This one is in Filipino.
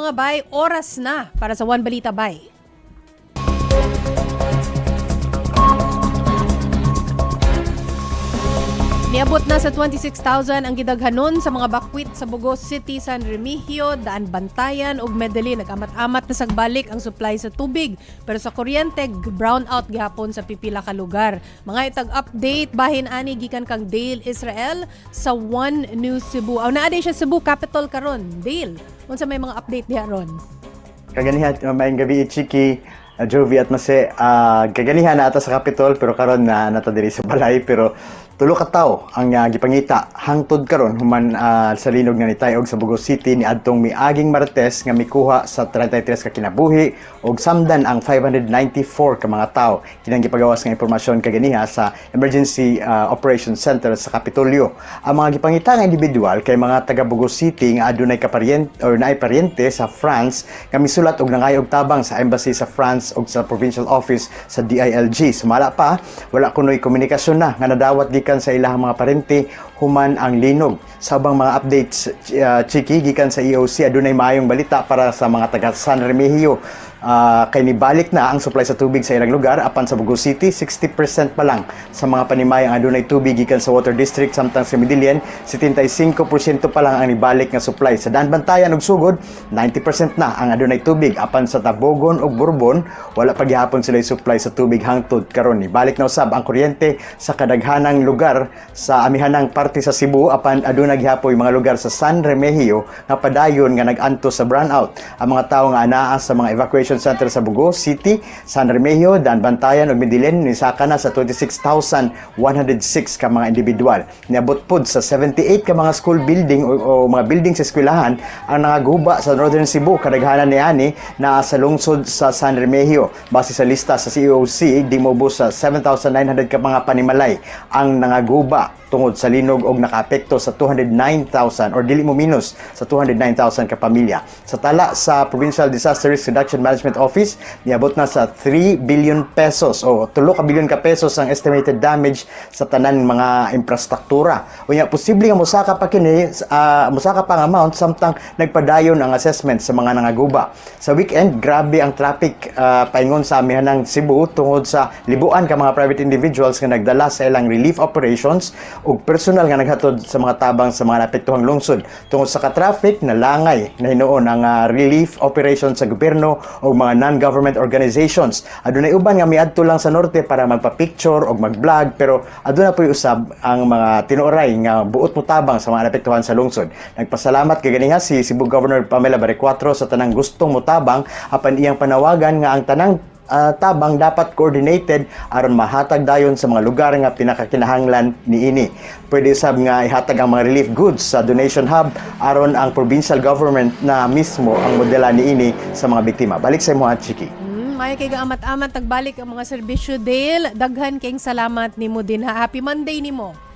mga bay, oras na para sa One Balita Bay. Niabot na sa 26,000 ang gidaghanon sa mga bakwit sa Bugos City, San Remigio, Daan Bantayan ug Medellin. Nagamat-amat na sagbalik ang supply sa tubig. Pero sa kuryente, brownout gihapon sa pipila ka lugar. Mga itag update bahin ani gikan kang Dale Israel sa One News Cebu. Aw naa siya Cebu capital karon. Dale, unsa may mga update diha ron? Kaganihan, uh, maayong gabi, Chiki, uh, Jovi at Mase. Uh, kaganihan na ata sa Capitol, pero karon na nata diri sa balay. Pero tulo ka tawo ang uh, gipangita hangtod karon human uh, sa linog nga nitayog sa Bugos City ni adtong miaging Martes nga mikuha sa 33 ka kinabuhi ug samdan ang 594 ka mga tawo kinang gipagawas nga impormasyon kaganiha sa Emergency uh, Operations Center sa Kapitolyo. Ang mga gipangita nga individual kay mga taga Bugos City nga adunay kaparyente or naay paryente sa France nga misulat og nangay og tabang sa embassy sa France ug sa provincial office sa DILG. Sumala pa, wala kunoy komunikasyon na nga nadawat gikan sa ilahang mga parente human ang linog. Sa ubang mga updates, uh, Chiki, gikan sa EOC, adunay maayong balita para sa mga taga San Remigio. Uh, kay nibalik na ang supply sa tubig sa ilang lugar apan sa Bugos City 60% pa lang. Sa mga panimay ang adunay tubig gikan sa water district samtang sa Midilian 75% pa lang ang nibalik nga supply. Sa Danbantayan ug Sugod 90% na ang adunay tubig apan sa Tabogon ug Bourbon. Wala pa gihapon sila supply sa tubig hangtod karon. Nibalik na usab ang kuryente sa kadaghanang lugar sa amihanang parte sa Cebu apan aduna gihapoy mga lugar sa San Remigio nga padayon nga nag-anto sa brownout ang mga tawo nga anaa sa mga evacuation Center sa Bugos City, San Remigio, Danbantayan ug Midilin nisaka na sa 26,106 ka mga individual. Niabot pod sa 78 ka mga school building o, o mga building sa eskwelahan ang nangaguba sa Northern Cebu kadaghanan ni ani na sa lungsod sa San Remigio. Base sa lista sa COC, di mo sa 7,900 ka mga panimalay ang nangaguba tungod sa linog og nakaapekto sa 209,000 or dili mo minus sa 209,000 ka pamilya. Sa tala sa Provincial Disaster Risk Reduction Management Office, niabot na sa 3 billion pesos o 3 ka billion ka pesos ang estimated damage sa tanan mga infrastruktura. Unya posible nga mosaka pa kini uh, mosaka pa ang amount samtang nagpadayon ang assessment sa mga nangaguba. Sa weekend, grabe ang traffic uh, paingon sa amihanang Cebu tungod sa libuan ka mga private individuals nga nagdala sa ilang relief operations ug personal nga naghatod sa mga tabang sa mga naapektuhang lungsod tungod sa ka-traffic na langay na hinuon ang uh, relief operations sa gobyerno o mga non-government organizations. Adunay uban nga miadto lang sa norte para magpa-picture o mag-vlog pero aduna po'y usab ang mga tinuoray nga buot mo tabang sa mga naapektuhan sa lungsod. Nagpasalamat kay ganiha si Cebu Governor Pamela Baricuatro sa tanang gustong mutabang apan iyang panawagan nga ang tanang uh, tabang dapat coordinated aron mahatag dayon sa mga lugar nga pinakakinahanglan niini. Pwede sab nga ihatag ang mga relief goods sa donation hub aron ang provincial government na mismo ang modela niini sa mga biktima. Balik sa imo Chiki. Hmm, may kay amat-amat tagbalik ang mga serbisyo Dale. Daghan kayong salamat nimo din ha. Happy Monday nimo.